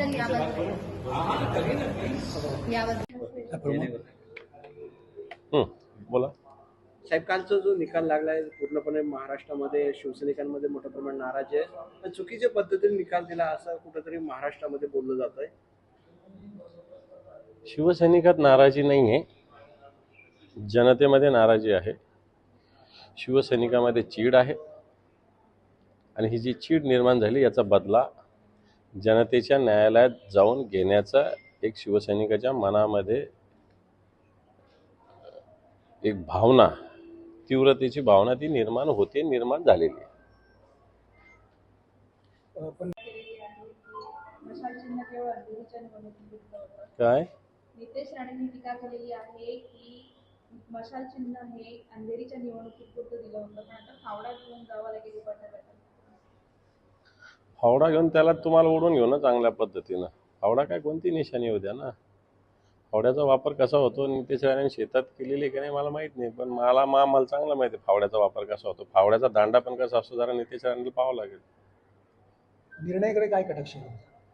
Sir याबद्दल याबद्दल हं, बोला. साहेब कालचा जो निकाल लागलाय पूर्णपणे महाराष्ट्रामध्ये शिवसैनिकांमध्ये मोठ्या प्रमाणात नाराजी आहे. पण चुकीच्या पद्धतीने निकाल दिला असं कुठंतरी महाराष्ट्रामध्ये बोललं जात आहे शिवसैनिकात नाराजी नाही आहे जनतेमध्ये नाराजी आहे. शिवसैनिकामध्ये चीड आहे. आणि ही जी चीड निर्माण झाली याचा बदला जनतेच्या न्यायालयात जाऊन घेण्याचा एक शिवसैनिकाच्या मनामध्ये एक भावना तीव्रतेची भावना ती निर्माण होते निर्माण झालेली काय? नितेश राणेंनी टीका केलेली आहे की मशाल चिन्ह हे अंधेरीच्या निवडणुकीपुरतं दिलं होतं पण आता फावडा घेऊन जावं लागेल फावडा घेऊन त्याला तुम्हाला ओढून घेऊ ना चांगल्या पद्धतीनं फावडा काय कोणती निशाणी होत्या ना फावड्याचा वापर कसा होतो नितेश राणेंनी शेतात केलेली आहे की नाही मला माहीत नाही पण मला मा मला चांगला माहिती आहे फावड्याचा वापर कसा होतो फावड्याचा दांडा पण कसा असतो जरा नितेश राणेला पाहावं लागेल निर्णयाकडे काय कटाक्ष?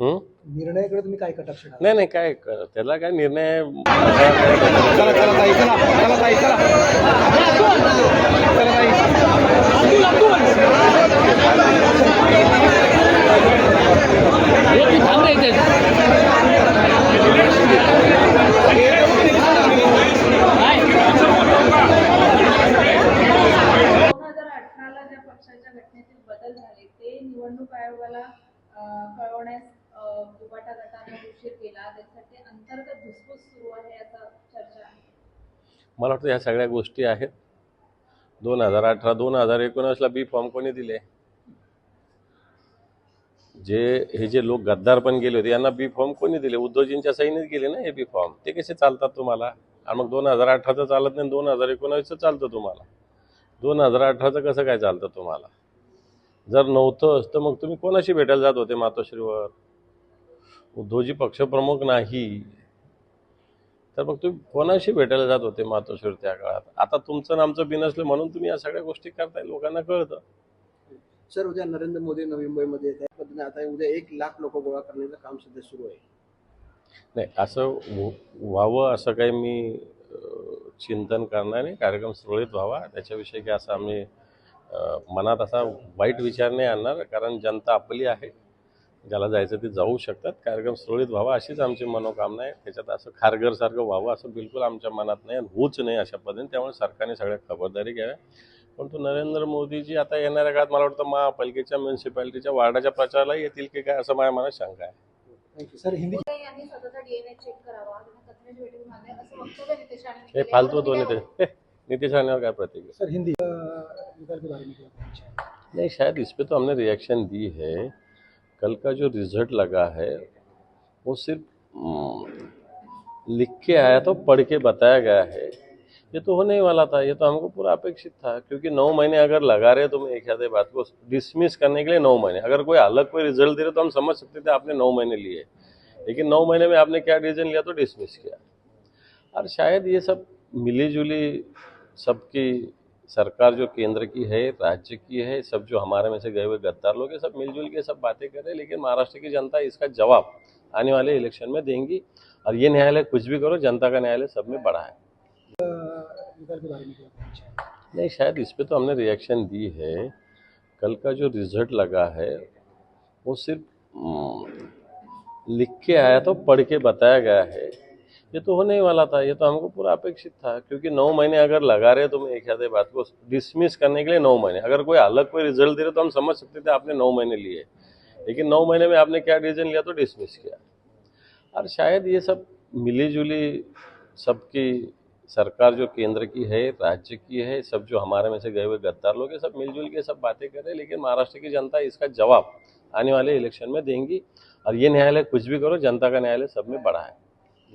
हं? निर्णयाकडे तुम्ही काय कटाक्ष? नाही नाही काय त्याला काय निर्णय दोन हजार अठराला ज्या पक्षाच्या घटनेतील बदल झाले ते निवडणूक आयोगाला कळवण्यास अं, गटाने उशीर केला. त्यासाठी अंतर्गत धुसफूस सुरू आहे याचा चर्चा आहे. मला वाटतं ह्या सगळ्या गोष्टी आहेत. दोन हजार अठरा दोन हजार एकोणीसला बी फॉर्म कोणी दिले? जे हे जे लोक गद्दार पण गेले होते यांना बी फॉर्म कोणी दिले? उद्धवजींच्या सहीनेच गेले ना हे बी फॉर्म ते कसे चालतात तुम्हाला? आणि मग दोन हजार अठराचं चालत नाही दोन हजार एकोणावीसचं चालतं तुम्हाला. दोन हजार अठराचं कसं काय चालतं तुम्हाला? जर नव्हतं तर मग तुम्ही कोणाशी भेटायला जात होते मातोश्रीवर? उद्धवजी पक्षप्रमुख नाही. तर मग तुम्ही कोणाशी भेटायला जात होते मातोश्रीवर त्या काळात? आता तुमचं आणि आमचं बिनसलं म्हणून तुम्ही या सगळ्या गोष्टी करताय लोकांना कळतं. सर उद्या नरेंद्र मोदी नवी मुंबईमध्ये येत आहे पद्धतीने आता उद्या एक लाख लोक गोळा करण्याचं काम सध्या सुरू आहे. नाही असं व्ह- व्हावं असं काही मी चिंतन करणार नाही. कार्यक्रम सुरळीत व्हावा. त्याच्याविषयी काही असं आम्ही मनात असा वाईट विचार नाही आणणार कारण जनता आपली आहे. ज्याला जायचं ते जाऊ शकतात. कार्यक्रम सुरळीत व्हावा अशीच आमची मनोकामना आहे. त्याच्यात असं खारघरसारखं व्हावं असं बिलकुल आमच्या मनात नाही आणि होऊच नाही अशा पद्धतीने. त्यामुळे सरकारने सगळ्या खबरदारी घ्याव्या. परंतु नरेंद्र मोदीजी आता येणाऱ्या काळात मला वाटतं महापालिकेच्या म्युन्सिपॅलिटीच्या वार्डाच्या प्रचाराला येतील की काय असं माझ्या मनात शंका आहे. हे. फालतू यावर तो नितेश नितीश राणेवर काय प्रतिक्रिया सर हिंदी के बारे में? नहीं शायद इस पर तो हमने रिएक्शन दी है। कल का जो रिज़ल्ट लगा है वो सिर्फ़ हम्म, लिख के आया तो पढ़ के बताया गया है। ये तो होने ही वाला था ये तो हमको पूरा अपेक्षित था क्योंकि नौ महीने अगर लगा रहे तो मैं एक आधे बात को डिसमिस करने के लिए नौ महीने। अगर कोई अलग कोई रिज़ल्ट दे रहे तो हम समझ सकते थे आपने नौ महीने लिए। लेकिन नौ महीने में आपने क्या डिसीज़न लिया तो डिसमिस किया। और शायद ये सब मिली जुली सबकी सरकार जो केंद्र की है राज्य की है सब जो हमारे में से गए हुए गद्दार लोग हैं सब मिलजुल के सब बातें कर रहे हैं लेकिन महाराष्ट्र की जनता इसका जवाब आने वाले इलेक्शन में देंगी। और ये न्यायालय कुछ भी करो जनता का न्यायालय सब में बड़ा है? नहीं शायद इस पर तो हमने रिएक्शन दी है। कल का जो रिज़ल्ट लगा है वो सिर्फ़ हम्म, लिख के आया तो पढ़ के बताया गया है। ये तो होने ही वाला था, ये तो हमको पूरा अपेक्षित था, क्योंकि नौ महीने अगर लगा रहे तो मैं एक आधे बात को डिसमिस करने के लिए नौ महीने। अगर कोई अलग कोई रिज़ल्ट दे रहे तो हम समझ सकते थे आपने नौ महीने लिए। लेकिन नौ महीने में आपने क्या डिसीज़न लिया तो डिसमिस किया। और शायद ये सब मिली सबकी सरकार जो केंद्र की है, राज्य की है, सब जो हमारे में से गए हुए गद्दार लोग हैं सब मिलजुल के सब बातें कर रहे हैं, लेकिन महाराष्ट्र की जनता इसका जवाब आने वाले इलेक्शन में देंगी। और ये न्यायालय कुछ भी करो, जनता का न्यायालय सब में बड़ा है